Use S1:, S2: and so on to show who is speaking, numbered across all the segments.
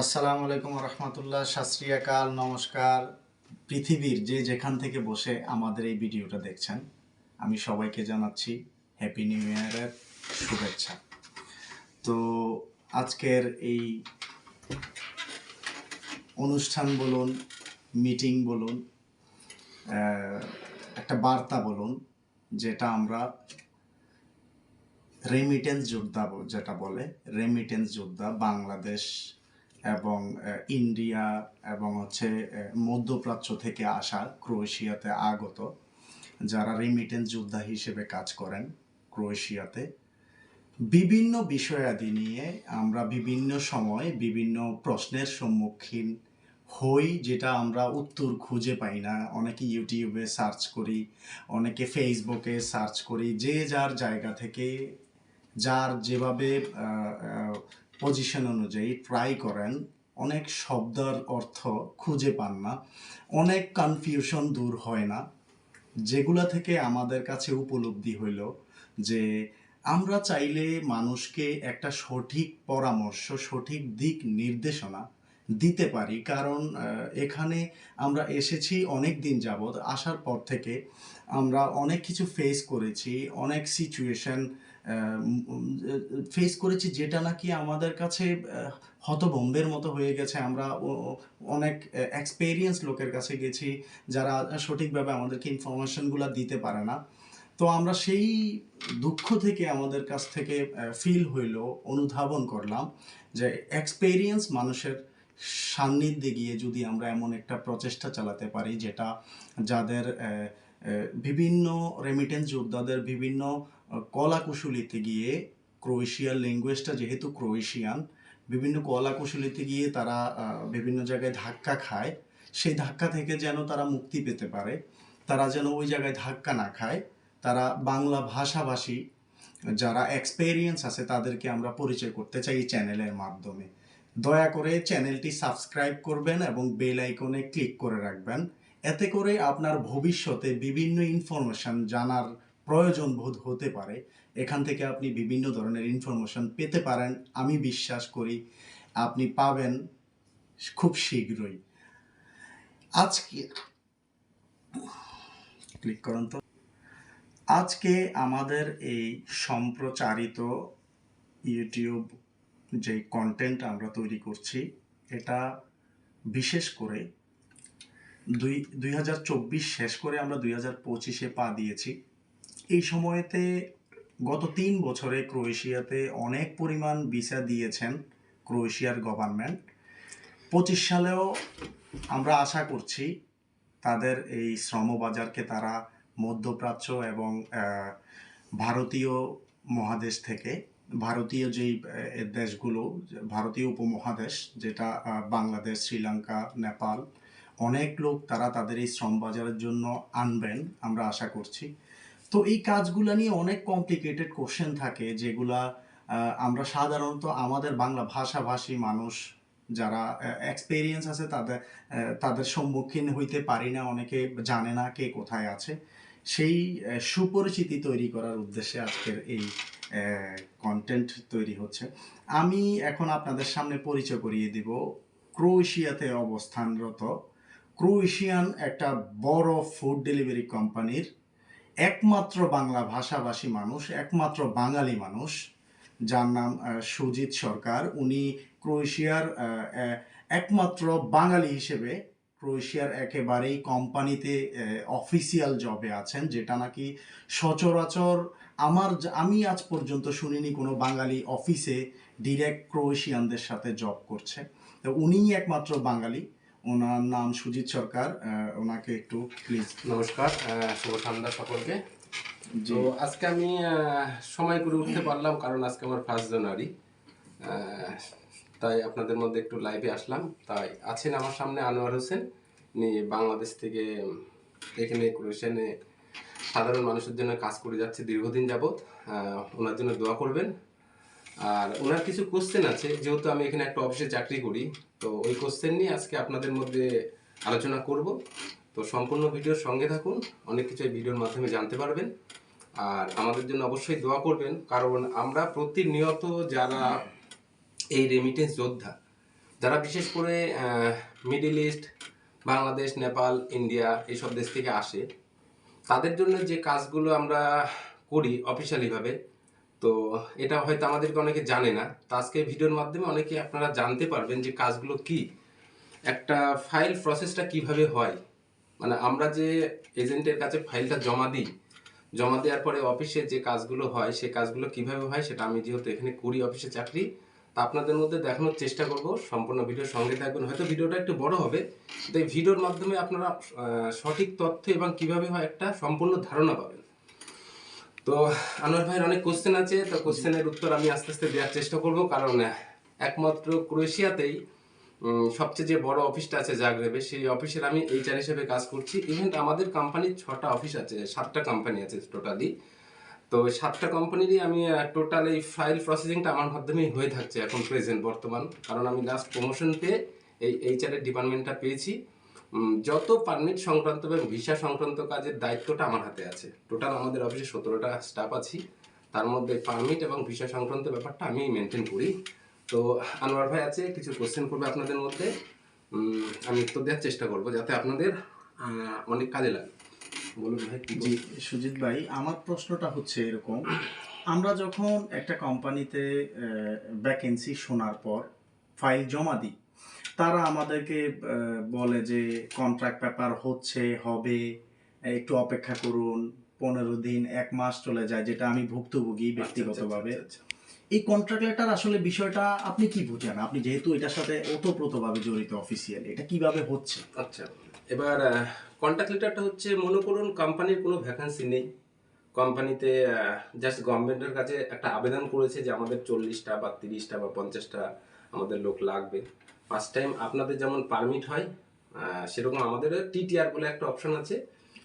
S1: আসসালামু আলাইকুম রহমতুল্লাহ শাস্ত্রীয়াকাল নমস্কার। পৃথিবীর যে যেখান থেকে বসে আমাদের এই ভিডিওটা দেখছেন, আমি সবাইকে জানাচ্ছি হ্যাপি নিউ ইয়ারের শুভেচ্ছা। তো আজকের এই অনুষ্ঠান বলুন মিটিং বলুন একটা বার্তা বলুন, যেটা আমরা রেমিটেন্স যোদ্ধা যেটা বলে রেমিটেন্স যোদ্ধা বাংলাদেশ এবং ইন্ডিয়া এবং হচ্ছে মধ্যপ্রাচ্য থেকে আসা ক্রোয়েশিয়াতে আগত, যারা রেমিটেন্স যোদ্ধা হিসেবে কাজ করেন ক্রোয়েশিয়াতে। বিভিন্ন বিষয়াদি নিয়ে আমরা বিভিন্ন সময় বিভিন্ন প্রশ্নের সম্মুখীন হই, যেটা আমরা উত্তর খুঁজে পাই না। অনেকে ইউটিউবে সার্চ করি, অনেকে ফেসবুকে সার্চ করি, যে যার জায়গা থেকে, যার যেভাবে পজিশন অনুযায়ী ট্রাই করেন, অনেক শব্দের অর্থ খুঁজে পান না, অনেক কনফিউশন দূর হয় না। যেগুলা থেকে আমাদের কাছে উপলব্ধি হইল যে আমরা চাইলে মানুষকে একটা সঠিক পরামর্শ, সঠিক দিক নির্দেশনা দিতে পারি। কারণ এখানে আমরা এসেছি অনেক দিন যাবৎ, আসার পর থেকে আমরা অনেক কিছু ফেস করেছি, অনেক সিচুয়েশন ফেস করেছি যেটা নাকি আমাদের কাছে হতভম্বের মতো হয়ে গেছে। আমরা অনেক এক্সপেরিয়েন্স লোকের কাছে গেছি যারা সঠিকভাবে আমাদেরকে ইনফরমেশনগুলো দিতে পারে না। তো আমরা সেই দুঃখ থেকে আমাদের কাছ থেকে ফিল হইল, অনুধাবন করলাম যে এক্সপেরিয়েন্স মানুষের সান্নিধ্যে গিয়ে যদি আমরা এমন একটা প্রচেষ্টা চালাতে পারি যেটা যাদের বিভিন্ন রেমিটেন্স যোদ্ধাদের, বিভিন্ন আহ, কলা কুশলীতে গিয়ে ক্রোয়েশিয়ার ল্যাঙ্গুয়েজটা যেহেতু ক্রোয়েশিয়ান বিভিন্ন কলা কুশলীতে গিয়ে তারা বিভিন্ন জায়গায় ধাক্কা খায়। সেই ধাক্কা থেকে যেন তারা মুক্তি পেতে পারে। তারা যেন ওই জায়গায় ধাক্কা না খায়। তারা বাংলা ভাষাভাষী যারা এক্সপেরিয়েন্স আছে তাদেরকে আমরা পরিচয় করতে চাই এই চ্যানেলের মাধ্যমে। দয়া করে চ্যানেলটি সাবস্ক্রাইব করবেন এবং বেল আইকনে ক্লিক করে রাখবেন। এতে করে আপনার ভবিষ্যতে বিভিন্ন ইনফরমেশন জানার প্রয়োজন বোধ হতে পারে। এখান থেকে আপনি বিভিন্ন ধরনের ইনফরমেশন পেতে পারেন। আমি বিশ্বাস করি আপনি পাবেন খুব শীঘ্রই। আজকে ক্লিক করুন তো। আজকে আমাদের এই সম্প্রচারিত ইউটিউব যে কন্টেন্ট আমরা তৈরি করছি, এটা বিশেষ করে দুই দুই শেষ করে আমরা দুই হাজার পঁচিশে পা দিয়েছি। এই সময়তে গত তিন বছরে ক্রোয়েশিয়াতে অনেক পরিমাণ ভিসা দিয়েছেন ক্রোয়েশিয়ার গভর্নমেন্ট। পঁচিশ সালেও আমরা আশা করছি তাদের এই শ্রমবাজারকে তারা মধ্যপ্রাচ্য এবং ভারতীয় মহাদেশ থেকে, ভারতীয় যেই দেশগুলো, ভারতীয় উপমহাদেশ যেটা বাংলাদেশ, শ্রীলঙ্কা, নেপাল, অনেক লোক তারা তাদের এই শ্রম বাজারের জন্য আনবেন, আমরা আশা করছি। তো এই কাজগুলো নিয়ে অনেক কমপ্লিকেটেড কোশ্চেন থাকে যেগুলা আমরা সাধারণত আমাদের বাংলা ভাষাভাষী মানুষ যারা এক্সপেরিয়েন্স আছে তাদের তাদের সম্মুখীন হইতে পারি না, অনেকে জানে না কে কোথায় আছে। সেই সুপরিচিতি তৈরি করার উদ্দেশ্যে আজকের এই কন্টেন্ট তৈরি হচ্ছে। আমি এখন আপনাদের সামনে পরিচয় করিয়ে দিব ক্রোয়েশিয়াতে অবস্থানরত। ক্রোয়েশিয়ান একটা বড় ফুড ডেলিভারি কোম্পানির একমাত্র বাংলা ভাষাভাষী মানুষ, একমাত্র বাঙালি মানুষ, যার নাম সুজিত সরকার। উনি ক্রোয়েশিয়ার একমাত্র বাঙালি হিসেবে ক্রোয়েশিয়ার একেবারেই কোম্পানিতে অফিসিয়াল জবে আছেন, যেটা নাকি সচরাচর আমার আমি আজ পর্যন্ত শুনিনি কোনো বাঙালি অফিসে ডিরেক্ট ক্রোয়েশিয়ানদের সাথে জব করছে। তো উনিই একমাত্র বাঙালি। ওনার নাম সুজিত সরকার ওনাকে একটু প্লিজ
S2: নমস্কার শুভ সন্ধ্যা সকলকে। তো আজকে আমি সময় করে উঠতে পারলাম কারণ আজকে আমার ফার্স্ট জানুয়ারি তাই আপনাদের মধ্যে একটু লাইভে আসলাম। তাই আছেন আমার সামনে আনোয়ার হোসেন। উনি বাংলাদেশ থেকে এখানে ক্রোয়েশিয়ানে সাধারণ মানুষের জন্য কাজ করে যাচ্ছে দীর্ঘদিন যাবৎ। ওনার জন্য দোয়া করবেন। আর ওনার কিছু কোশ্চেন আছে, যেহেতু আমি এখানে একটা অফিসে চাকরি করি, তো ওই কোশ্চেন নিয়ে আজকে আপনাদের মধ্যে আলোচনা করব। তো সম্পূর্ণ ভিডিওর সঙ্গে থাকুন, অনেক কিছু ভিডিওর মাধ্যমে জানতে পারবেন। আর আমাদের জন্য অবশ্যই দোয়া করবেন, কারণ আমরা প্রতিনিয়ত যারা এই রেমিটেন্স যোদ্ধা, যারা বিশেষ করে middle east Bangladesh Nepal India এইসব দেশ থেকে আসে, তাদের জন্য যে কাজগুলো আমরা করি অফিসিয়ালিভাবে তো এটা হয়তো আমাদেরকে অনেকে জানে না। তো আজকে ভিডিওর মাধ্যমে অনেকে আপনারা জানতে পারবেন যে কাজগুলো কি। একটা ফাইল প্রসেসটা কীভাবে হয়? মানে আমরা যে এজেন্টের কাছে ফাইলটা জমা দিই, জমা দেওয়ার পরে অফিসে যে কাজগুলো হয় সেই কাজগুলো কীভাবে হয় সেটা আমি যেহেতু এখানে করি অফিসে চাকরি, তা আপনাদের মধ্যে দেখানোর চেষ্টা করব। সম্পূর্ণ ভিডিও সঙ্গে থাকবেন হয়তো ভিডিওটা একটু বড় হবে। তো এই ভিডিওর মাধ্যমে আপনারা সঠিক তথ্য এবং কীভাবে হয় একটা সম্পূর্ণ ধারণা পাবেন। তো আনোয়ার ভাইয়ের অনেক কোশ্চেন আছে, তো কোশ্চেনের উত্তর আমি আস্তে আস্তে দেওয়ার চেষ্টা করব। কারণ একমাত্র ক্রোয়েশিয়াতেই সবচেয়ে যে বড় অফিসটা আছে জাগরেবে, সেই অফিসের আমি এইচআর হিসেবে কাজ করছি। ইভেন আমাদের কোম্পানির ছটা অফিস আছে, সাতটা কোম্পানি আছে টোটালি তো সাতটা কোম্পানিরই আমি টোটাল এই ফাইল প্রসেসিংটা আমার মাধ্যমেই হয়ে থাকছে এখন প্রেজেন্ট বর্তমান। কারণ আমি লাস্ট প্রমোশন পেয়ে এই এইচআর এর ডিপার্টমেন্টটা পেয়েছি। যত পারমিট সংক্রান্ত এবং ভিসা সংক্রান্ত কাজের দায়িত্বটা আমার হাতে আছে। টোটাল আমাদের অফিসে সতেরোটা স্টাফ আছি। তার মধ্যে পারমিট এবং ভিসা সংক্রান্ত ব্যাপারটা আমি মেনটেন করি। তো আনোয়ার ভাই আছে কিছু কোশ্চেন করবে আপনাদের মধ্যে? আমি উত্তর দেওয়ার চেষ্টা করব যাতে আপনাদের অনেক কাজে লাগে। বলুন ভাই
S1: জি সুজিত ভাই আমার প্রশ্নটা হচ্ছে এরকম। আমরা যখন একটা কোম্পানিতে ভ্যাকেন্সি শোনার পর ফাইল জমা দিই তারা আমাদেরকে বলে যে কন্ট্রাক্ট পেপার হচ্ছে হবে একটু অপেক্ষা করুন পনেরো দিন এক মাস চলে যায় যেটা আমি ভুক্তভোগী ব্যক্তিগতভাবে
S2: আচ্ছা, আচ্ছা, আচ্ছা।
S1: এই কন্ট্রাক্ট লেটার আসলে বিষয়টা আপনি কি বুঝেন? আপনি যেহেতু এটার সাথে ওতপ্রোতভাবে জড়িত অফিসিয়ালি এটা কীভাবে হচ্ছে?
S2: আচ্ছা এবার কন্ট্রাক্ট লেটারটা হচ্ছে মনে করুন কোম্পানির কোনো ভ্যাকান্সি নেই। কোম্পানিতে জাস্ট গভর্নমেন্টের কাছে একটা আবেদন করেছে যে আমাদের চল্লিশটা বা তিরিশটা বা পঞ্চাশটা আমাদের লোক লাগবে। ফার্স্ট টাইম আপনাদের যেমন পারমিট হয় সেরকম আমাদের টিটিআর বলে একটা অপশন আছে।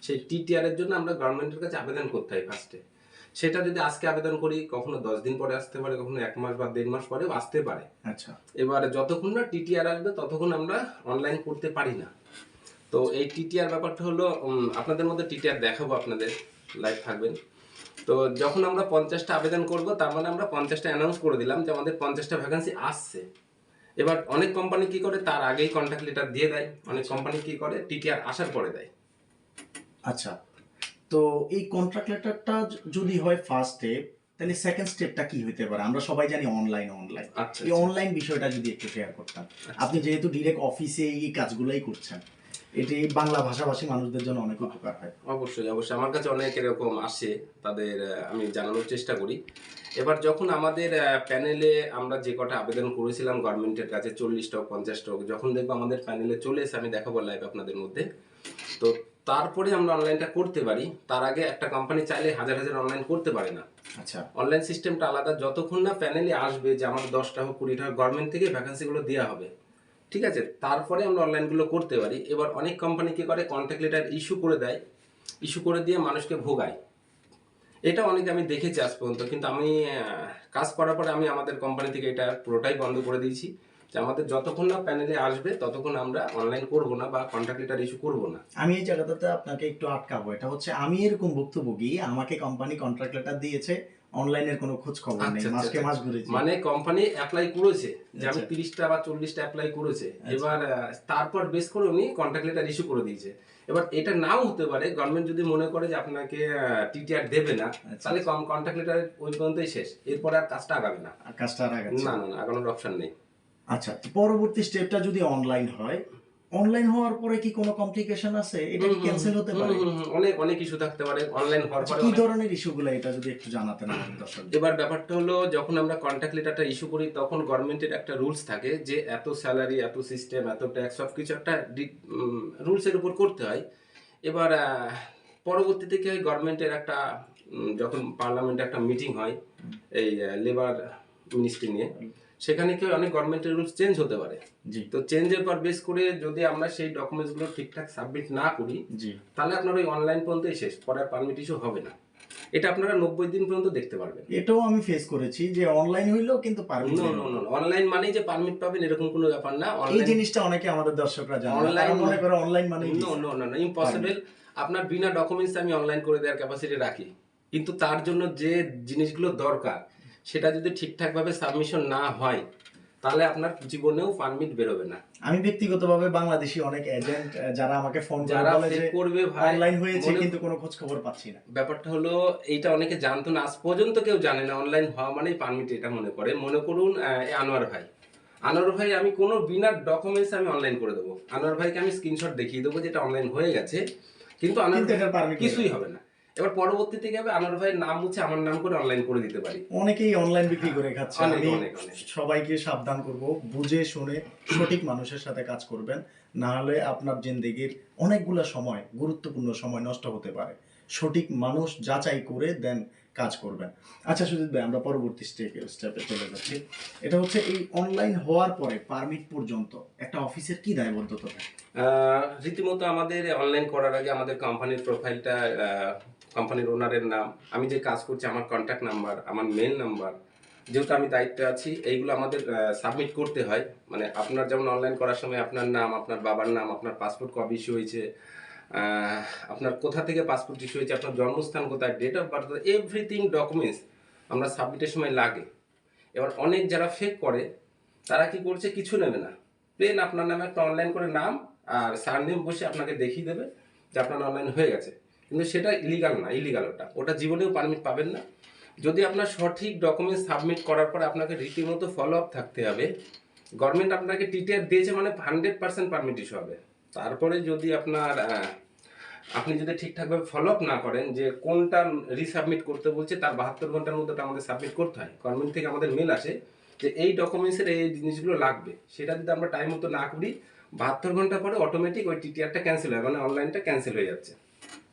S2: সেই টিটিআর এর জন্য আমরা গভর্নমেন্টের কাছে আবেদন করতে হয় ফার্স্টে সেটা যদি আজকে আবেদন করি কখনো দশ দিন পরে আসতে পারে কখনো এক মাস বা দেড় মাস পরেও আসতে পারে।
S1: আচ্ছা।
S2: এবার যতক্ষণ না টিটিআর আসবে ততক্ষণ আমরা অনলাইন করতে পারি না। তো এই টিটিআর ব্যাপারটা হলো আপনাদের মধ্যে টিটিআর দেখাবো আপনাদের লাইভ থাকবেন। তো যখন আমরা পঞ্চাশটা আবেদন করব তার মানে আমরা পঞ্চাশটা অ্যানাউন্স করে দিলাম যে আমাদের পঞ্চাশটা ভ্যাকান্সি আসছে। এবার অনেক কোম্পানি কি করে? তার আগেই কন্ট্যাক্ট লেটার দিয়ে দেয়। অনেক কোম্পানি কি করে? টিটিআর আসার পরে দেয়।
S1: আচ্ছা। তো এই কন্ট্রাক্ট লেটারটা যদি হয় ফার্স্ট স্টেপ তাহলে সেকেন্ড স্টেপটা কি হতে পারে? আমরা সবাই জানি অনলাইন অনলাইন
S2: আচ্ছা
S1: এই অনলাইন বিষয়টা যদি একটু শেয়ার করতাম। আপনি যেহেতু ডিরেক্ট অফিসে এই কাজগুলোই করছেন এটি বাংলা ভাষাভাষী মানুষদের জন্য অনেক উপকার হয়।
S2: অবশ্যই অবশ্যই। আমার কাছে অনেক এরকম আসে। তাদের আমি জানানোর চেষ্টা করি। এবার যখন আমাদের প্যানেলে আমরা যে কটা আবেদন করেছিলাম গভর্নমেন্টের কাছে চল্লিশটা হোক পঞ্চাশটা হোক যখন দেখব আমাদের প্যানেলে চলে এসে আমি দেখাবো লাইভ আপনাদের মধ্যে। তো তারপরে আমরা অনলাইনটা করতে পারি। তার আগে একটা কোম্পানি চাইলে হাজার হাজার অনলাইন করতে পারে না।
S1: আচ্ছা।
S2: অনলাইন সিস্টেমটা আলাদা। যতক্ষণ না প্যানেলে আসবে যে আমার দশটা হোক কুড়িটা হোক গভর্নমেন্ট থেকে ভ্যাকান্সিগুলো দেওয়া হবে। ঠিক আছে? তারপরে আমরা অনলাইনগুলো করতে পারি। এবার অনেক কোম্পানি কি করে কন্ট্যাক্ট লেটার ইস্যু করে দেয়। ইস্যু করে দিয়ে মানুষকে ভোগায়। এটা অনেক আমি দেখেছি আজ পর্যন্ত কিন্তু আমি কাজ করার পরে আমি আমাদের কোম্পানি থেকে এটা পুরোটাই বন্ধ করে দিয়েছি যে আমাদের যতক্ষণ না প্যানেলে আসবে ততক্ষণ আমরা অনলাইন করব না বা কন্ট্রাক্ট লেটার ইস্যু করব না।
S1: আমি এই জায়গাটাতে আপনাকে একটু আটকাবো। এটা হচ্ছে আমি এরকম ভুক্তভোগী আমাকে কোম্পানি কন্ট্রাক্ট লেটার দিয়েছে অনলাইনের কোনো খোঁজ খবর নেই
S2: আচ্ছা, আচ্ছা,
S1: মাসকে
S2: আচ্ছা।
S1: মাস ঘুরেছি
S2: মানে কোম্পানি অ্যাপ্লাই করেছে যে আমি
S1: আচ্ছা।
S2: তিরিশটা বা চল্লিশটা অ্যাপ্লাই করেছে। এবার তারপর বেস করে উনি কন্ট্যাক্ট লেটার ইস্যু করে দিয়েছে। এবার এটা নাও হতে পারে গভর্নমেন্ট যদি মনে করে যে আপনাকে টিটিআর দেবে না তাহলে কম কন্ট্রাক্ট লেটার ওই পর্যন্তই শেষ। এরপরে আর কাজটা আগাবে না।
S1: কাজটা আর আগাবে
S2: না না। না আগানোর অপশন নেই।
S1: আচ্ছা পরবর্তী স্টেপটা যদি অনলাইন হয় অনলাইন হওয়ার পরে কি কোনো কমপ্লিকেশন আছে? এটা কি ক্যান্সেল হতে পারে?
S2: অনেক অনেক ইস্যু থাকতে পারে অনলাইন হওয়ার
S1: আচ্ছা,
S2: পরে
S1: কি ধরনের ইস্যুগুলো এটা যদি একটু জানাতেন আমাদের দর্শক
S2: এবার ব্যাপারটা হলো যখন আমরা কন্ট্যাক্ট লেটারটা ইস্যু করি তখন গভর্নমেন্টের একটা রুলস থাকে যে এত স্যালারি এত সিস্টেম এত ট্যাক্স সব কিছু একটা রুলসের উপর করতে হয়। এবার পরবর্তীতে কি হয় গভর্নমেন্টের একটা যখন পার্লামেন্টে একটা মিটিং হয় এই লেবার মিনিস্ট্রি নিয়ে সেখানে কি অনেক গভর্নমেন্টের রুলস চেঞ্জ হতে পারে?
S1: জি।
S2: তো চেঞ্জের পর বেস করে যদি আমরা সেই ডকুমেন্টসগুলো ঠিকঠাক সাবমিট না করি
S1: জি।
S2: তাহলে আপনার ওই অনলাইন পর্যন্তই শেষ পরে পারমিট ইস্যু হবে না। এটা আপনারা নব্বই দিন পর্যন্ত দেখতে পারবেন।
S1: এটাও আমি ফেস করেছি যে অনলাইন হইলেও কিন্তু permit
S2: no no no online মানেই যে পারমিট পাবেন এরকম কোনো ব্যাপার না।
S1: এই
S2: অনলাইন
S1: জিনিসটা অনেকে আমাদের দর্শকরা জানে না।
S2: Online
S1: তারা মনে করে অনলাইন মানে
S2: নো নো নো ইম্পসিবল আপনার বিনা ডকুমেন্টস আমি অনলাইন করে দেওয়ার ক্যাপাসিটি রাখি। কিন্তু তার জন্য যে জিনিসগুলো দরকার সেটা যদি ঠিকঠাক ভাবে সাবমিশন না হয় তাহলে আপনার জীবনেও পারমিট বেরোবে না।
S1: আমি ব্যক্তিগতভাবে বাংলাদেশি অনেক এজেন্ট যারা আমাকে ফোন
S2: যারা করবে ভাই
S1: অনলাইন হয়েছে কিন্তু কোনো খোঁজ খবর পাচ্ছি না।
S2: ব্যাপারটা হলো এইটা অনেকে জানতো না আজ পর্যন্ত কেউ জানে না অনলাইন হওয়া মানেই পারমিট এটা মনে করে। মনে করুন আনোয়ার ভাই। আনোয়ার ভাই আমি কোনো বিনা ডকুমেন্টস আমি অনলাইন করে দেবো। আনোয়ার ভাইকে আমি স্ক্রিনশট দেখিয়ে দেবো যেটা অনলাইন হয়ে গেছে কিন্তু আনোয়ার কিছুই হবে না। এবার পরবর্তীতে গেবে আনোয়ার ভাইয়ের নাম মুছে আমার নাম করে অনলাইন করে দিতে পারি।
S1: অনেকেই অনলাইন বিক্রি করে খাচ্ছে। আমি। সবাইকে সাবধান করব বুঝে শুনে সঠিক মানুষের সাথে কাজ করবেন না হলে আপনার জিন্দেগির অনেকগুলো সময় গুরুত্বপূর্ণ সময় নষ্ট হতে পারে। সঠিক মানুষ যাচাই করে দেন কাজ করবেন। আচ্ছা সুজিত ভাই আমরা পরবর্তী স্টেপে স্টেপে চলে যাচ্ছি। এটা হচ্ছে এই অনলাইন হওয়ার পরে পারমিট পর্যন্ত একটা অফিসের কি দায়বদ্ধতা থাকে?
S2: রীতিমতো আমাদের অনলাইন করার আগে আমাদের কোম্পানির প্রোফাইলটা কোম্পানির ওনারের নাম, আমি যে কাজ করছি, আমার কন্ট্যাক্ট নাম্বার আমার মেল নাম্বার যেহেতু আমি দায়িত্বে আছি, এইগুলো আমাদের সাবমিট করতে হয়। মানে আপনার যেমন অনলাইন করার সময় আপনার নাম, আপনার বাবার নাম, আপনার পাসপোর্ট কবে ইস্যু হয়েছে আপনার কোথা থেকে পাসপোর্ট ইস্যু হয়েছে, আপনার জন্মস্থান কোথায় date of birth everything documents আমরা সাবমিটের সময় লাগে। এবার অনেক যারা ফেক করে, তারা কি করছে, কিছু নেবে না। প্লেন আপনার নামে একটা অনলাইন করে নাম আর সারনেম বসে আপনাকে দেখিয়ে দেবে যে আপনার অনলাইন হয়ে গেছে। কিন্তু সেটা ইলিগাল না ইলিগাল ওটা। ওটা জীবনেও পারমিট পাবেন না। যদি আপনার সঠিক ডকুমেন্ট সাবমিট করার পরে আপনাকে রীতিমতো ফলো আপ থাকতে হবে গভর্নমেন্ট আপনাকে টিটিআর দিয়েছে মানে হান্ড্রেড পার্সেন্ট পারমিট ইস্যু হবে। তারপরে যদি আপনার আপনি যদি ঠিকঠাকভাবে ফলো আপ না করেন যে কোনটা রিসাবমিট করতে বলছে, তার বাহাত্তর ঘণ্টার মধ্যে ওটা আমাদের সাবমিট করতে হয়। গভর্নমেন্ট থেকে আমাদের মেল আসে যে এই ডকুমেন্টসের এই জিনিসগুলো লাগবে। সেটা যদি আমরা টাইম মতো না করি, বাহাত্তর ঘণ্টা পরে অটোমেটিক ওই টিটিআরটা ক্যান্সেল হয় মানে অনলাইনটা ক্যান্সেল হয়ে যাচ্ছে।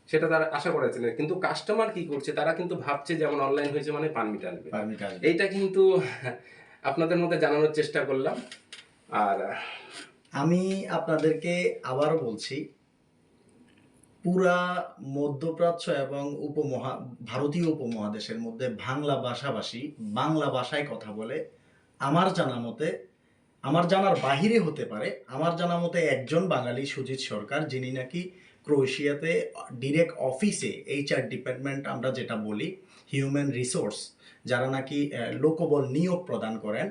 S2: সেটা তারা আশা করেছে না। কিন্তু কাস্টমার কি করছে? তারা কিন্তু ভাবছে যেমন অনলাইন হয়েছে মানে পারমিট আসবে এইটা কিন্তু আপনাদের মধ্যে জানানোর চেষ্টা করলাম। আর
S1: আমি আপনাদেরকে আবারও বলছি পুরা মধ্যপ্রাচ্য এবং উপমহা ভারতীয় উপমহাদেশের মধ্যে বাংলা ভাষাভাষী বাংলা ভাষায় কথা বলে আমার জানা মতে আমার জানার বাহিরে হতে পারে আমার জানা মতে একজন বাঙালি সুজিত সরকার যিনি নাকি ক্রোয়েশিয়াতে ডিরেক্ট অফিসে এইচআর ডিপার্টমেন্ট আমরা যেটা বলি হিউম্যান রিসোর্স যারা নাকি লোকবল নিয়োগ প্রদান করেন,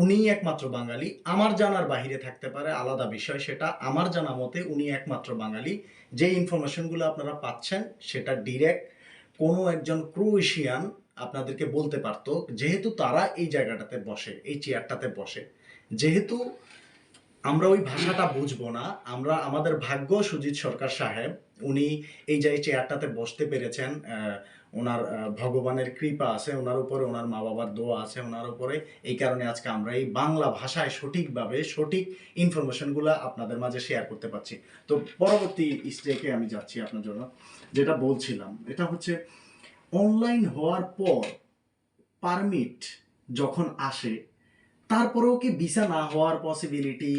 S1: উনিই একমাত্র বাঙালি। আমার জানার বাহিরে থাকতে পারে আলাদা বিষয় সেটা। আমার জানা মতে উনি একমাত্র বাঙালি। যে ইনফরমেশনগুলো আপনারা পাচ্ছেন, সেটা ডিরেক্ট কোনো একজন ক্রোয়েশিয়ান আপনাদেরকে বলতে পারতো, যেহেতু তারা এই জায়গাটাতে বসে, এই চেয়ারটাতে বসে। যেহেতু আমরা ওই ভাষাটা বুঝব না। আমরা, আমাদের ভাগ্য সুজিত সরকার সাহেব, উনি এই যে চেয়ারটাতে বসতে পেরেছেন ওনার ভগবানের কৃপা আছে, ওনার উপরে ওনার মা বাবার দোয়া আছে, ওনার উপরে এই কারণে আজকে আমরা এই বাংলা ভাষায় সঠিকভাবে সঠিক ইনফরমেশনগুলো আপনাদের মাঝে শেয়ার করতে পারছি। তো পরবর্তী স্টেকে আমি যাচ্ছি আপনার জন্য। যেটা বলছিলাম, এটা হচ্ছে অনলাইন হওয়ার পর পারমিট যখন আসে তারপরেও কি ভিসা না হওয়ার পসিবিলিটি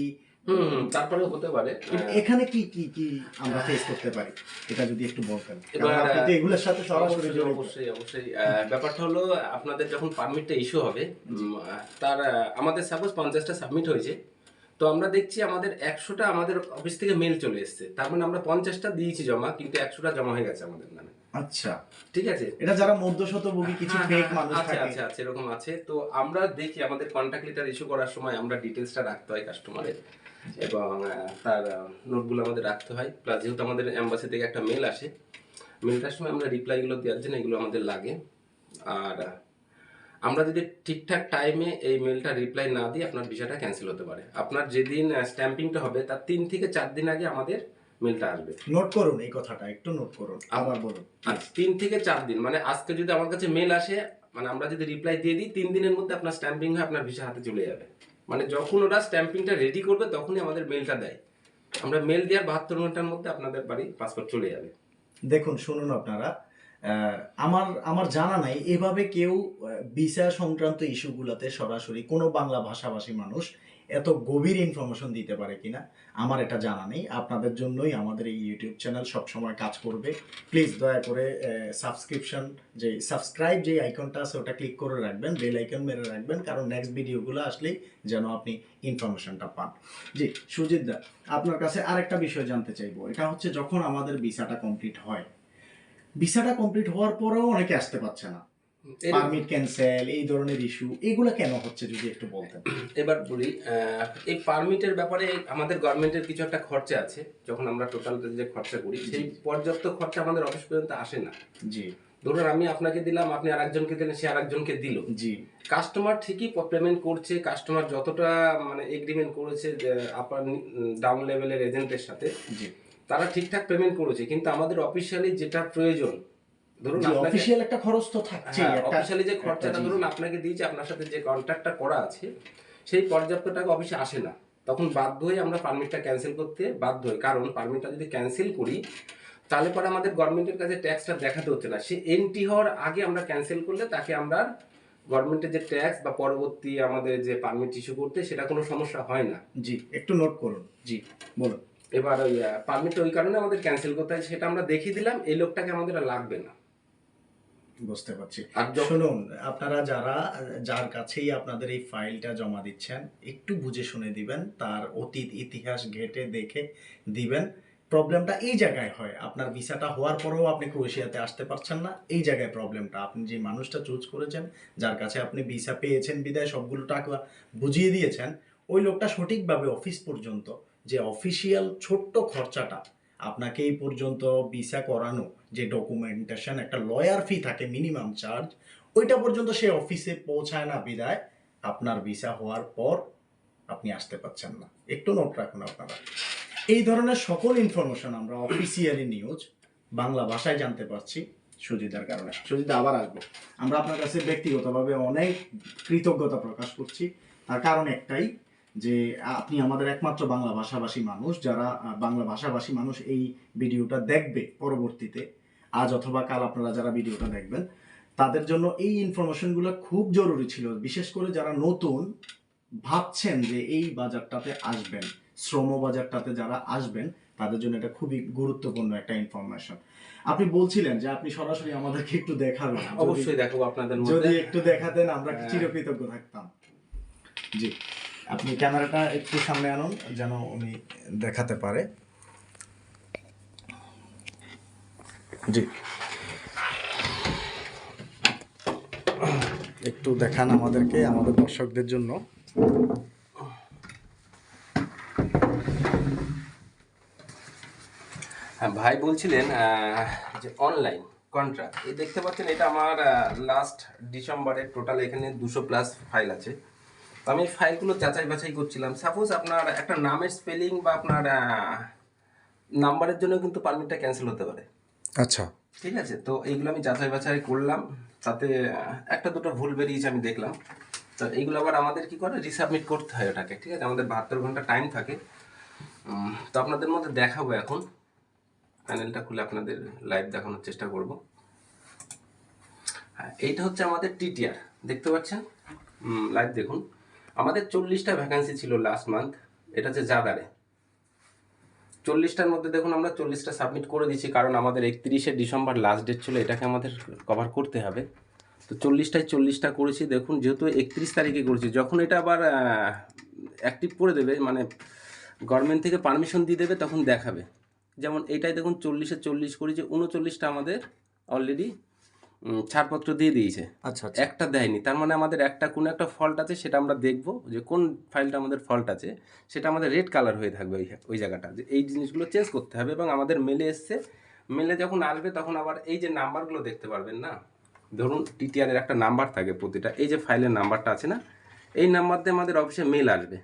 S2: হতে পারে।
S1: এখানে কি কি কি আমরা ফেস করতে পারি? এটা যদি একটু বলতেন। এগুলোর সাথে সরাসরি
S2: অবশ্যই অবশ্যই ব্যাপারটা হলো আপনাদের যখন পারমিটটা ইস্যু হবে তার আমাদের সাপোজ পঞ্চাশটা সাবমিট হয়েছে তো আমরা দেখছি আমাদের একশোটা আমাদের অফিস থেকে মেল চলে এসেছে। তার মানে আমরা পঞ্চাশটা দিয়েছি জমা কিন্তু একশোটা জমা হয়ে গেছে আমাদের নামে।
S1: আচ্ছা।
S2: ঠিক আছে?
S1: এটা যারা মধ্যশতভোগী কিছু
S2: হ্যাঁ,
S1: ফেক
S2: হ্যাঁ,
S1: মানুষ
S2: আছে
S1: থাকে।
S2: আছে আছে এরকম আছে। তো আমরা দেখি আমাদের কন্ট্যাক্ট লেটার ইস্যু করার সময় আমরা ডিটেলসটা রাখতে হয় কাস্টমারের এবং তার নোটগুলো আমাদের রাখতে হয়। প্লাস যেহেতু আমাদের এম্বাসি থেকে একটা মেল আসে মেলটার সময় আমরা রিপ্লাইগুলো দেওয়ার জন্য এগুলো আমাদের লাগে। আর আমরা যদি ঠিকঠাক টাইমে এই মেলটা রিপ্লাই না দিই আপনার ভিসাটা ক্যান্সেল হতে পারে। আপনার যেদিন স্ট্যাম্পিংটা হবে তার তিন থেকে চার দিন আগে আমাদের মেলটা আসবে।
S1: নোট করুন এই কথাটা একটু নোট করুন আবার বলুন
S2: আচ্ছা তিন থেকে চার দিন মানে আজকে যদি আমার কাছে মেল আসে মানে আমরা যদি রিপ্লাই দিয়ে দিই তিন দিনের মধ্যে আপনার স্ট্যাম্পিং হয়ে আপনার ভিসা হাতে চলে যাবে। মানে যখন ওরা স্ট্যাম্পিংটা রেডি করবে তখনই আমাদের মেলটা দেয়। আমরা মেল দেওয়ার বাহাত্তর ঘণ্টার মধ্যে আপনাদের বাড়ি পাসপোর্ট চলে যাবে।
S1: দেখুন শুনুন আপনারা আমার আমার জানা নাই এভাবে কেউ ভিসা সংক্রান্ত ইস্যুগুলোতে সরাসরি কোনো বাংলা ভাষাভাষী মানুষ এত গভীর ইনফরমেশন দিতে পারে কিনা, আমার এটা জানা নেই। আপনাদের জন্যই আমাদের এই ইউটিউব চ্যানেল সবসময় কাজ করবে। প্লিজ দয়া করে সাবস্ক্রিপশন যে সাবস্ক্রাইব যে আইকনটা আছে, ওটা ক্লিক করে রাখবেন বেল আইকন মেরে রাখবেন, কারণ নেক্সট ভিডিওগুলো আসলেই যেন আপনি ইনফরমেশনটা পান। জি, সুজিত দা, আপনার কাছে আরেকটা বিষয় জানতে চাইব। এটা হচ্ছে যখন আমাদের ভিসাটা কমপ্লিট হয়। ভিসাটা কমপ্লিট হওয়ার পরেও অনেকে আসতে পারছে না। পারমিট ক্যান্সেল এই ধরনের ইস্যু এগুলো কেন হচ্ছে যদি একটু বলতেন?
S2: এবার বলি এই পারমিটের ব্যাপারে আমাদের গভর্নমেন্টের কিছু একটা খরচা আছে যখন আমরা টোটাল যে খরচা করি সেই পর্যাপ্ত খরচা আমাদের অফিস পর্যন্ত আসে না।
S1: জি।
S2: ধরুন আমি আপনাকে দিলাম আপনি আরেকজনকে দিলেন সে আরেকজনকে দিল।
S1: জি।
S2: কাস্টমার ঠিকই পেমেন্ট করছে কাস্টমার যতটা মানে এগ্রিমেন্ট করেছে আপার ডাউন লেভেলের এজেন্টের সাথে
S1: জি।
S2: তারা ঠিকঠাক পেমেন্ট করেছে। কিন্তু আমাদের অফিসিয়ালি যেটা প্রয়োজন ধরুন
S1: অফিসিয়াল একটা খরচ তো থাকছে
S2: অফিসিয়ালি যে খরচাটা ধরুন আপনাকে দিয়েছে আপনার সাথে যে কন্ট্রাক্টটা করা আছে সেই পর্যাপ্ত টাকা অফিসে আসে না। তখন বাধ্য হয়ে আমরা পারমিটটা ক্যান্সেল করতে বাধ্য হই। কারণ পারমিটটা যদি ক্যান্সেল করি তাহলে পরে আমাদের গভর্নমেন্টের কাছে ট্যাক্সটা দেখাতে হচ্ছে না। সে এন্ট্রি হওয়ার আগে আমরা ক্যান্সেল করলে তাকে আমরা গভর্নমেন্টের যে ট্যাক্স বা পরবর্তী আমাদের যে পারমিট ইস্যু করতে সেটা কোনো সমস্যা হয় না।
S1: জি একটু নোট করুন। জি বলুন।
S2: এবার ওই পারমিটটা ওই কারণে আমাদের ক্যান্সেল করতে হয়। সেটা আমরা দেখিয়ে দিলাম এই লোকটাকে আমাদের লাগবে না।
S1: বুঝতে পারছি।
S2: আর
S1: শুনুন আপনারা যারা যার কাছেই আপনাদের এই ফাইলটা জমা দিচ্ছেন একটু বুঝে শুনে দিবেন তার অতীত ইতিহাস ঘেটে দেখে দিবেন। প্রবলেমটা এই জায়গায় হয়। আপনার ভিসাটা হওয়ার পরেও আপনি ক্রোয়েশিয়াতে আসতে পারছেন না। এই জায়গায় প্রবলেমটা। আপনি যে মানুষটা চুজ করেছেন যার কাছে আপনি ভিসা পেয়েছেন বিদায় সবগুলো টাকা বুঝিয়ে দিয়েছেন ওই লোকটা সঠিকভাবে অফিস পর্যন্ত যে অফিসিয়াল ছোট্ট খরচাটা আপনাকে এই পর্যন্ত ভিসা করানো যে ডকুমেন্টেশন একটা লয়ার ফি থাকে মিনিমাম চার্জ ওইটা পর্যন্ত সে অফিসে পৌঁছায় না বিদায়। আপনার ভিসা হওয়ার পর আপনি আসতে পারছেন না। একটু নোট রাখুন আপনারা। এই ধরনের সকল ইনফরমেশন আমরা অফিসিয়ালি নিউজ বাংলা ভাষায় জানতে পারছি সুজিদার কারণে। সুজিদা আবার আসব। আমরা আপনার কাছে ব্যক্তিগতভাবে অনেক কৃতজ্ঞতা প্রকাশ করছি। তার কারণ একটাই যে আপনি আমাদের একমাত্র বাংলা ভাষাভাষী মানুষ যারা বাংলা ভাষাভাষী মানুষ এই ভিডিওটা দেখবে পরবর্তীতে। আজ অথবা কাল আপনারা যারা ভিডিওটা দেখবেন তাদের জন্য এই ইনফরমেশনগুলো খুব জরুরি ছিল। বিশেষ করে যারা নতুন ভাবছেন যে এই বাজারটাতে আসবেন শ্রম বাজারটাতে যারা আসবেন তাদের জন্য এটা খুবই গুরুত্বপূর্ণ একটা ইনফরমেশন। আপনি বলছিলেন যে আপনি সরাসরি আমাদেরকে একটু দেখাবেন।
S2: অবশ্যই দেখাবো আপনাদের
S1: যদি একটু দেখাতেন আমরা
S2: হ্যাঁ।
S1: চিরকৃতজ্ঞ থাকতাম। জি। আপনি ক্যামেরাটা একটু সামনে আনুন, যেন উনি দেখাতে পারে। জি। একটু দেখান আমাদেরকে, আমাদের দর্শকদের জন্য।
S2: হ্যাঁ ভাই বলছিলেন যে অনলাইন কন্ট্রাক্ট এই দেখতে পাচ্ছেন, এটা আমার লাস্ট ডিসেম্বরে টোটাল এখানে দুশো প্লাস ফাইল আছে। তো আমি ফাইলগুলো যাচাই বাছাই করছিলাম। সাপোজ আপনার একটা নামের স্পেলিং বা আপনার নাম্বারের জন্য কিন্তু পারমিটটা ক্যান্সেল হতে পারে।
S1: আচ্ছা।
S2: ঠিক আছে? তো এইগুলো আমি যাচাই বাছাই করলাম। তাতে একটা দুটো ভুল বেরিয়েছে আমি দেখলাম। তো এইগুলো আবার আমাদের কি করে? রিসাবমিট করতে হয় ওটাকে। ঠিক আছে? আমাদের বাহাত্তর ঘণ্টা টাইম থাকে। তো আপনাদের মধ্যে দেখাবো এখন। প্যানেলটা খুলে আপনাদের লাইভ দেখানোর চেষ্টা করব। হ্যাঁ এইটা হচ্ছে আমাদের টিটিআর দেখতে পাচ্ছেন? লাইভ দেখুন। আমাদের চল্লিশটা ভ্যাকান্সি ছিল লাস্ট মান্থ এটা হচ্ছে জাদারে চল্লিশটার মধ্যে দেখুন আমরা চল্লিশটা সাবমিট করে দিয়েছি, কারণ আমাদের একত্রিশে ডিসেম্বর লাস্ট ডেট ছিল, এটাকে আমাদের কভার করতে হবে। তো চল্লিশটায় চল্লিশটা করেছি, দেখুন যেহেতু একত্রিশ তারিখে করেছি, যখন এটা আবার অ্যাক্টিভ করে দেবে মানে গভর্নমেন্ট থেকে পারমিশন দিয়ে দেবে, তখন দেখাবে। যেমন এটাই দেখুন চল্লিশে চল্লিশ করেছি, উনচল্লিশটা আমাদের অলরেডি ছাড়পত্র দিয়ে দিয়েছে।
S1: আচ্ছা
S2: একটা দেয়নি। তার মানে আমাদের একটা কোনো একটা ফল্ট আছে সেটা আমরা দেখব যে কোন ফাইলটা আমাদের ফল্ট আছে সেটা আমাদের রেড কালার হয়ে থাকবে ওই ওই জায়গাটা। যে এই জিনিসগুলো চেঞ্জ করতে হবে এবং আমাদের মেলে এসছে। মেলে যখন আসবে তখন আবার এই যে নাম্বারগুলো দেখতে পারবেন না? ধরুন টিটিআরের একটা নাম্বার থাকে প্রতিটা এই যে ফাইলের নাম্বারটা আছে না? এই নাম্বার দিয়ে আমাদের অফিসে মেল আসবে।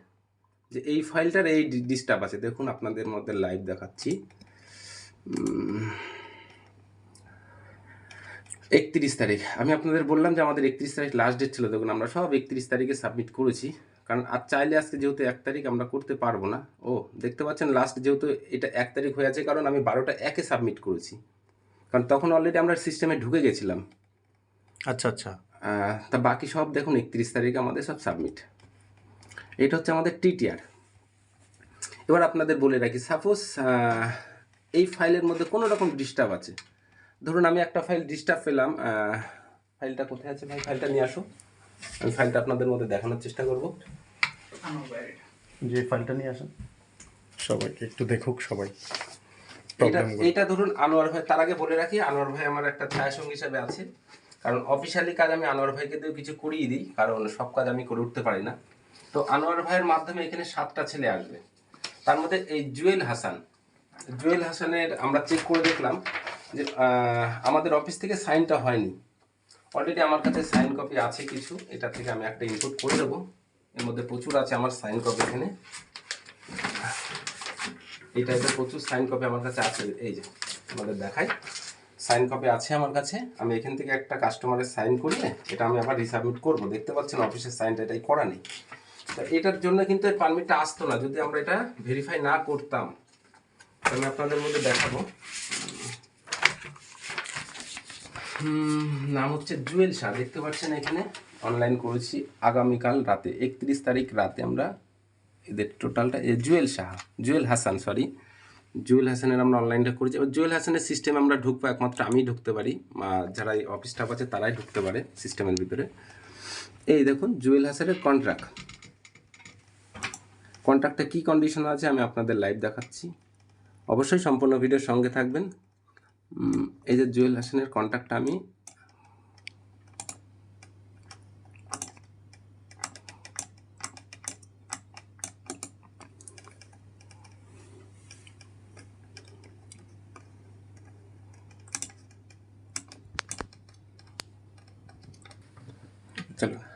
S2: যে এই ফাইলটার এই ডিস্টার্ব আছে। দেখুন আপনাদের মধ্যে লাইভ দেখাচ্ছি। একত্রিশ তারিখ। আমি আপনাদের বললাম যে আমাদের একত্রিশ তারিখ লাস্ট ডেট ছিল দেখুন আমরা সব একত্রিশ তারিখে সাবমিট করেছি। কারণ আর চাইলে আজকে যেহেতু এক তারিখ আমরা করতে পারব না। ও দেখতে পাচ্ছেন লাস্ট যেহেতু এটা এক তারিখ হয়ে আছে কারণ আমি বারোটা একে সাবমিট করেছি। কারণ তখন অলরেডি আমরা সিস্টেমে ঢুকে গেছিলাম।
S1: আচ্ছা আচ্ছা।
S2: তা বাকি সব দেখুন একত্রিশ তারিখে আমাদের সব সাবমিট এটা হচ্ছে আমাদের টিটিআর এবার আপনাদের বলে রাখি সাপোজ এই ফাইলের মধ্যে কোনো রকম ডিস্টার্ব আছে। ধরুন আমি একটা ফাইল ডিস্টার্ব পেলাম আহ, ফাইলটা কোথায় আছে ভাই? ফাইলটা নিয়ে আসো। আমি ফাইলটা আপনাদের মধ্যে দেখানোর চেষ্টা করব।
S1: যে ফাইলটা নিয়ে আসেন। সবাইকে একটু দেখুক সবাই
S2: এটা ধরুন আনোয়ার ভাই তার আগে বলে রাখি আনোয়ার ভাই আমার একটা ছায়া সঙ্গী হিসাবে আছে। কারণ অফিসিয়ালি কাজ আমি আনোয়ার ভাইকে দিয়েও কিছু করিয়ে দিই কারণ সব কাজ আমি করে উঠতে পারি না। তো আনোয়ার ভাইয়ের মাধ্যমে এখানে সাতটা ছেলে আসবে। তার মধ্যে এই জুয়েল হাসান জুয়েল হাসানের আমরা চেক করে দেখলাম। যে আমাদের অফিস থেকে সাইনটা হয়নি। অলরেডি আমার কাছে সাইন কপি আছে কিছু, এটা থেকে আমি একটা ইনপুট করে দেবো। এর মধ্যে প্রচুর আছে আমার সাইন কপি এখানে। এই টাইপের প্রচুর সাইন কপি আমার কাছে আছে। এই যে আমাদের দেখাই। সাইন কপি আছে আমার কাছে। আমি এখান থেকে একটা কাস্টমারের সাইন করলে এটা আমি আবার রিসাবমিট করব। দেখতে পাচ্ছেন অফিসের সাইনটা এটাই করা নেই। তো এটার জন্য কিন্তু এই পারমিটটা আসতো না। যদি আমরা এটা ভেরিফাই না করতাম আমি আপনাদের মধ্যে দেখাবো। নাম হচ্ছে জুয়েল শাহ। দেখতে পাচ্ছেন এখানে অনলাইন করেছি। আগামীকাল রাতে, একত্রিশ তারিখ রাতে আমরা এদের টোটালটা জুয়েল শাহ, জুয়েল হাসান সরি জুয়েল হাসানের আমরা অনলাইনটা করেছি। এবার জুয়েল হাসানের সিস্টেমে আমরা ঢুকবো একমাত্র আমিই ঢুকতে পারি। যারা অফিস স্টাফ আছে, তারাই ঢুকতে পারে সিস্টেমের ভিতরে। এই দেখুন, জুয়েল হাসানের কন্ট্রাক্ট কন্ট্রাক্টে কী কন্ডিশন আছে আমি আপনাদের লাইভ দেখাচ্ছি। অবশ্যই সম্পূর্ণ ভিডিওর সঙ্গে থাকবেন। এই যে জুয়েল হাসানের কন্ট্যাক্টটা আমি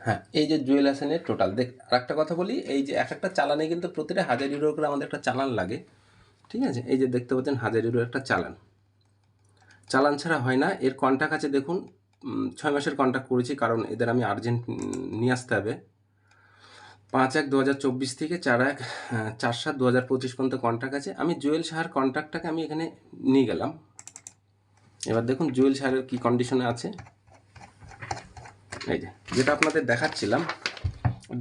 S2: হ্যাঁ এই যে জুয়েল হাসানের টোটাল, দেখ আর একটা কথা বলি, এই যে এক একটা চালানে কিন্তু প্রতিটা হাজার ইউরো করে আমাদের একটা চালান লাগে, ঠিক আছে? এই যে দেখতে পাচ্ছেন হাজার ইউরো একটা চালান। চালান ছাড়া হয় না। এর কন্ট্যাক্ট আছে, দেখুন ছয় মাসের কন্ট্যাক্ট করেছি, কারণ এদের আমি আর্জেন্ট নিয়ে আসতে হবে। পাঁচ এক দু হাজার চব্বিশ থেকে চার এক চার সাত দু হাজার পঁচিশ পর্যন্ত কন্ট্যাক্ট আছে। আমি জুয়েল শাহার কন্ট্যাক্টটাকে আমি এখানে নিয়ে গেলাম। এবার দেখুন, জুয়েল শাহারের কী কন্ডিশনে আছে। এই যে, যেটা আপনাদের দেখাচ্ছিলাম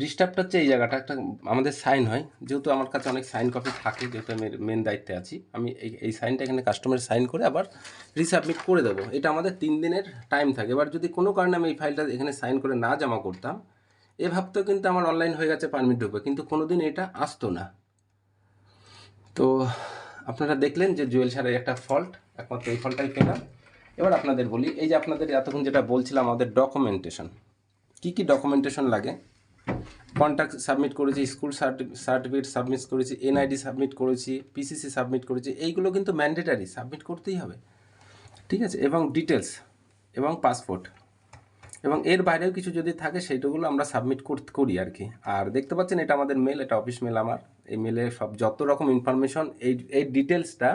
S2: ডিস্টার্বটা হচ্ছে এই জায়গাটা। একটা আমাদের সাইন হয়। যেহেতু আমার কাছে অনেক সাইন কপি থাকে, যেহেতু আমি মেন দায়িত্বে আছি, আমি এই এই সাইনটা এখানে কাস্টমার সাইন করে আবার রিসাবমিট করে দেবো। এটা আমাদের তিন দিনের টাইম থাকে। এবার যদি কোনো কারণে আমি এই ফাইলটা এখানে সাইন করে না জমা করতাম, এ ভাবতেও কিন্তু আমার অনলাইন হয়ে গেছে পারমিট ঢুকবে। কিন্তু কোনো দিন এটা আসতো না। তো আপনারা দেখলেন যে জুয়েল সারের একটা ফল্ট একমাত্র এই ফল্টটাই পেলাম। এবার আপনাদের বলি, এই যে আপনাদের এতক্ষণ যেটা বলছিলাম, আমাদের ডকুমেন্টেশন কি কি ডকুমেন্টেশন লাগে? কন্ট্যাক্ট সাবমিট করেছি স্কুল সার্টিফিকেট সাবমিট করেছি এনআইডি সাবমিট করেছি পিসিসি সাবমিট করেছি, এইগুলো কিন্তু ম্যান্ডেটারি সাবমিট করতেই হবে। ঠিক আছে? এবং ডিটেলস এবং পাসপোর্ট এবং এর বাইরেও কিছু যদি থাকে, সেইটাগুলো আমরা সাবমিট করি আর কি। আর দেখতে পাচ্ছেন, এটা আমাদের মেল এটা অফিস মেল আমার। এই মেলে সব যত রকম ইনফরমেশন এই এই ডিটেলসটা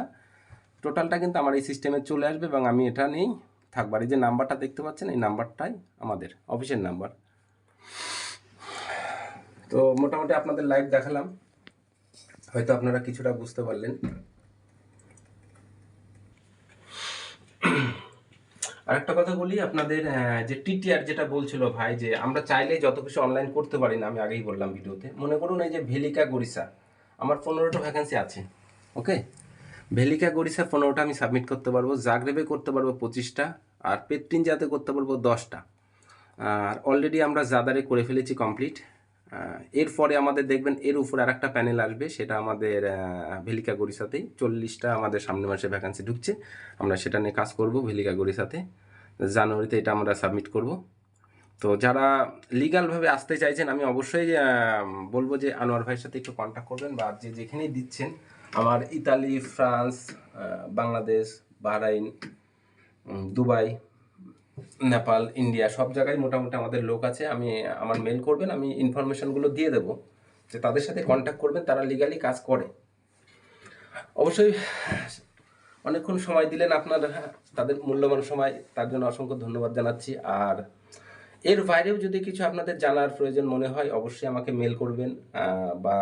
S2: টোটালটা কিন্তু আমার এই সিস্টেমে চলে আসবে, এবং আমি এটা নিয়েই থাকবার এই যে নাম্বারটা দেখতে পাচ্ছেন, এই নাম্বারটাই আমাদের অফিসের নাম্বার তো মোটামুটি আপনাদের লাইভ দেখালাম। হয়তো আপনারা কিছুটা বুঝতে পারলেন। আরেকটা কথা বলি, আপনাদের যে টিটিআর যেটা বলছিল ভাই, যে আমরা চাইলে যত কিছু অনলাইন করতে পারি না, আমি আগেই বললাম ভিডিওতে। মনে করুন এই যে ভেলিকা গরিসা, আমার পনেরোটা ভ্যাকেন্সি আছে ওকে ভেলিকা গরিসা পনেরোটা আমি সাবমিট করতে পারব, জাগরেবে করতে পারব পঁচিশটা, আর পেট্রিন যাতে করতে পারব দশটা। আর অলরেডি আমরা জাদারে করে ফেলেছি কমপ্লিট এরপরে আমাদের দেখবেন এর উপর আর একটা প্যানেল আসবে, সেটা আমাদের ভেলিকা গরিসাতেই চল্লিশটা আমাদের সামনে মাসে ভ্যাকান্সি ঢুকছে। আমরা সেটা নিয়ে কাজ করব ভেলিকা গরিসাতে জানুয়ারিতে এটা আমরা সাবমিট করব। তো যারা লিগালভাবে আসতে চাইছেন, আমি অবশ্যই বলব যে আনোয়ার ভাইয়ের সাথে একটু কন্ট্যাক্ট করবেন বা যে যেখানেই দিচ্ছেন, আমার Italy, France Bangladesh, Bahrain Dubai Nepal, India, সব জায়গায় মোটামুটি আমাদের লোক আছে। আমি, আমার মেল করবেন, আমি ইনফরমেশনগুলো দিয়ে দেবো। যে তাদের সাথে কন্ট্যাক্ট করবেন, তারা লিগালি কাজ করে। অবশ্যই অনেকক্ষণ সময় দিলেন আপনার, তাদের মূল্যবান সময়, তার জন্য অসংখ্য ধন্যবাদ জানাচ্ছি। আর এর বাইরেও যদি কিছু আপনাদের জানার প্রয়োজন মনে হয়, অবশ্যই আমাকে মেল করবেন বা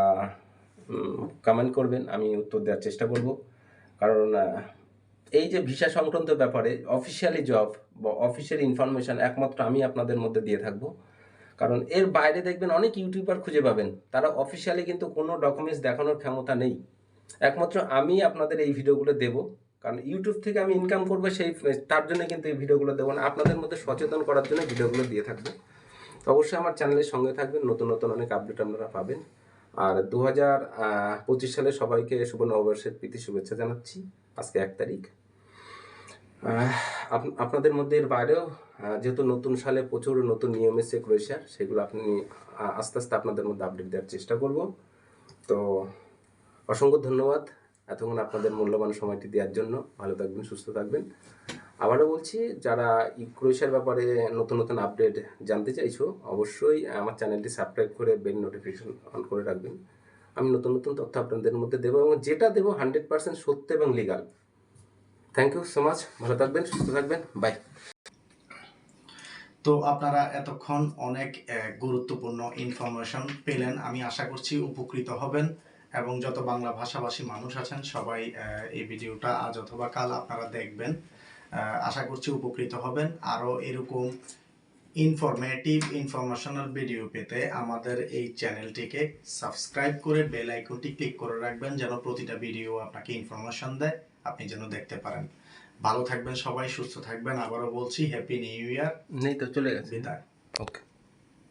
S2: কমেন্ট করবেন, আমি উত্তর দেওয়ার চেষ্টা করব। কারণ এই যে ভিসা সংক্রান্ত ব্যাপারে অফিসিয়ালি জব বা অফিসিয়াল ইনফরমেশন একমাত্র আমি আপনাদের মধ্যে দিয়ে থাকব। কারণ এর বাইরে দেখবেন অনেক ইউটিউবার খুঁজে পাবেন। তারা অফিসিয়ালি কিন্তু কোনো ডকুমেন্টস দেখানোর ক্ষমতা নেই। একমাত্র আমি আপনাদের এই ভিডিওগুলো দেব। কারণ ইউটিউব থেকে আমি ইনকাম করব সেই, তার জন্য কিন্তু এই ভিডিওগুলো দেবো না। আপনাদের মধ্যে সচেতন করার জন্য ভিডিওগুলো দিয়ে থাকব। তো অবশ্যই আমার চ্যানেলের সঙ্গে থাকবেন। নতুন নতুন অনেক আপডেট আপনারা পাবেন। আর দু হাজার পঁচিশ সালে সবাইকে শুভ নববর্ষের প্রীতি শুভেচ্ছা জানাচ্ছি। আজকে এক তারিখ। আপ- আপনাদের মধ্যে এর বাইরেও যেহেতু নতুন সালে প্রচুর নতুন নিয়ম এসেছে ক্রোয়েশিয়ার, সেগুলো আপনি আস্তে আস্তে আপনাদের মধ্যে আপডেট দেওয়ার চেষ্টা করব। তো অসংখ্য ধন্যবাদ এতক্ষণ আপনাদের মূল্যবান সময়টি দেওয়ার জন্য। ভালো থাকবেন, সুস্থ থাকবেন। আবারও বলছি, যারা ক্রোয়েশিয়ার ব্যাপারে নতুন নতুন আপডেট জানতে চাইছো, অবশ্যই আমার চ্যানেলটি সাবস্ক্রাইব করে বেল নোটিফিকেশন অন করে রাখবেন। আমি নতুন নতুন তথ্য আপনাদের মধ্যে দেবো এবং যেটা দেবো হান্ড্রেড পার্সেন্ট সত্য এবং legal thank you so much ভালো থাকবেন, সুস্থ থাকবেন বাই
S1: তো আপনারা এতক্ষণ অনেক গুরুত্বপূর্ণ ইনফরমেশন পেলেন। আমি আশা করছি উপকৃত হবেন এবং যত বাংলা ভাষাভাষী মানুষ আছেন, সবাই এই ভিডিওটা আজ অথবা কাল আপনারা দেখবেন। আশা করছি উপকৃত হবেন। আরও এরকম ইনফরমেটিভ ইনফরমেশনাল ভিডিও পেতে আমাদের এই চ্যানেলটিকে সাবস্ক্রাইব করে বেল আইকনটি ক্লিক করে রাখবেন যেন প্রতিটা ভিডিও আপনাকে ইনফরমেশন দেয় আপনি যেন দেখতে পারেন। ভালো থাকবেন সবাই সুস্থ থাকবেন। আবারও বলছি হ্যাপি নিউ ইয়ার
S2: নেই তো চলে গেছে।
S1: বিদায়।
S2: ওকে